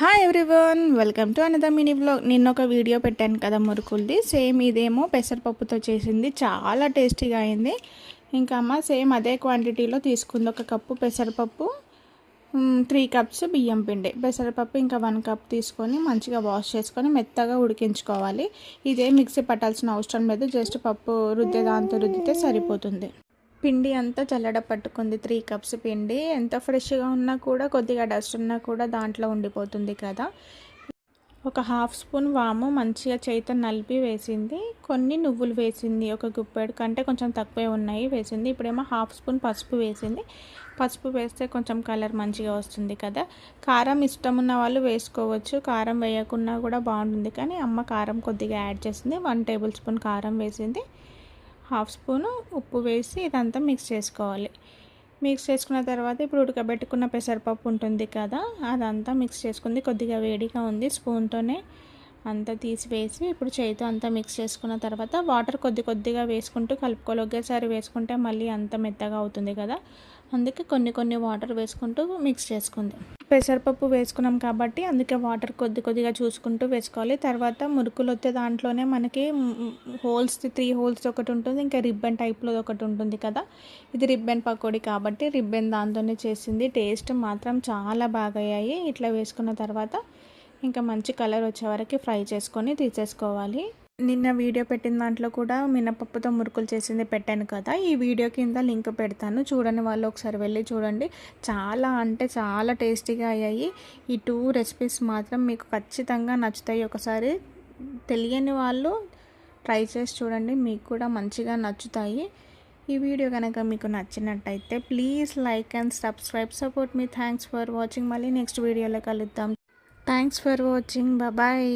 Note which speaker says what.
Speaker 1: Hi everyone welcome to another mini blog నిన్న ఒక video పెట్టాను కదా మురుకులది. సేమ్ ఇదేమో పెసరపప్పుతో చేసింది. చాలా టేస్టీగా అయింది. ఇంకా అమ్మ సేమ్ అదే క్వాంటిటీలో తీసుకుంది. ఒక కప్పు పెసరపప్పు త్రీ కప్స్ బియ్యం పిండి. పెసరపప్పు ఇంకా వన్ కప్ తీసుకొని మంచిగా వాష్ చేసుకొని మెత్తగా ఉడికించుకోవాలి. ఇదే మిక్సీ పట్టాల్సిన అవసరం లేదు. జస్ట్ పప్పు రుద్దే దాంతో రుద్దితే సరిపోతుంది. పిండి అంతా చల్లడ పట్టుకుంది. త్రీ కప్స్ పిండి. ఎంత ఫ్రెష్గా ఉన్నా కూడా కొద్దిగా డస్ట్ ఉన్నా కూడా దాంట్లో ఉండిపోతుంది కదా. ఒక హాఫ్ స్పూన్ వాము మంచిగా చేతితో నలిపి వేసింది. కొన్ని నువ్వులు వేసింది ఒక గుప్పెడు కంటే కొంచెం తక్కువే ఉన్నాయి వేసింది. ఇప్పుడేమో హాఫ్ స్పూన్ పసుపు వేసింది. పసుపు వేస్తే కొంచెం కలర్ మంచిగా వస్తుంది కదా. కారం ఇష్టం ఉన్న వాళ్ళు వేసుకోవచ్చు. కారం వేయకున్నా కూడా బాగుంటుంది. కానీ అమ్మ కారం కొద్దిగా యాడ్ చేసింది. వన్ టేబుల్ స్పూన్ కారం వేసింది. హాఫ్ స్పూను ఉప్పు వేసి ఇదంతా మిక్స్ చేసుకోవాలి. మిక్స్ చేసుకున్న తర్వాత ఇప్పుడు ఉడకబెట్టుకున్న పెసరపప్పు ఉంటుంది కదా అదంతా మిక్స్ చేసుకుంది. కొద్దిగా వేడిగా ఉంది స్పూన్తోనే అంతా తీసివేసి ఇప్పుడు చేతితో అంతా మిక్స్ చేసుకున్న తర్వాత వాటర్ కొద్ది కొద్దిగా వేసుకుంటూ కలుపుకోవాలి. ఒకేసారి వేసుకుంటే మళ్ళీ అంత మెత్తగా అవుతుంది కదా. అందుకే కొన్ని కొన్ని వాటర్ వేసుకుంటూ మిక్స్ చేసుకుంది. పెసరపప్పు వేసుకున్నాం కాబట్టి అందుకే వాటర్ కొద్ది కొద్దిగా చూసుకుంటూ వేసుకోవాలి. తర్వాత మురుకులు వచ్చే దాంట్లోనే మనకి హోల్స్ త్రీ హోల్స్ ఒకటి ఉంటుంది ఇంకా రిబ్బన్ టైప్లో ఒకటి ఉంటుంది కదా. ఇది రిబ్బన్ పకోడీ కాబట్టి రిబ్బన్ దాంతోనే చేసింది. టేస్ట్ మాత్రం చాలా బాగా అయ్యాయి ఇట్లా వేసుకున్న తర్వాత ఇంకా మంచి కలర్ వచ్చే వరకు ఫ్రై చేసుకొని తీసేసుకోవాలి. నిన్న వీడియో పెట్టిన దాంట్లో కూడా మినపప్పుతో మురుకులు చేసింది పెట్టాను కదా. ఈ వీడియో కింద లింక్ పెడతాను. చూడని వాళ్ళు ఒకసారి వెళ్ళి చూడండి. చాలా అంటే చాలా టేస్టీగా అయ్యాయి. ఈ టూ రెసిపీస్ మాత్రం మీకు ఖచ్చితంగా నచ్చుతాయి. ఒకసారి తెలియని వాళ్ళు ట్రై చేసి చూడండి. మీకు కూడా మంచిగా నచ్చుతాయి. ఈ వీడియో కనుక మీకు నచ్చినట్టయితే please like and subscribe. Support me. Thanks for watching. మళ్ళీ నెక్స్ట్ వీడియోలో కలుద్దాం. Thanks for watching. బాయ్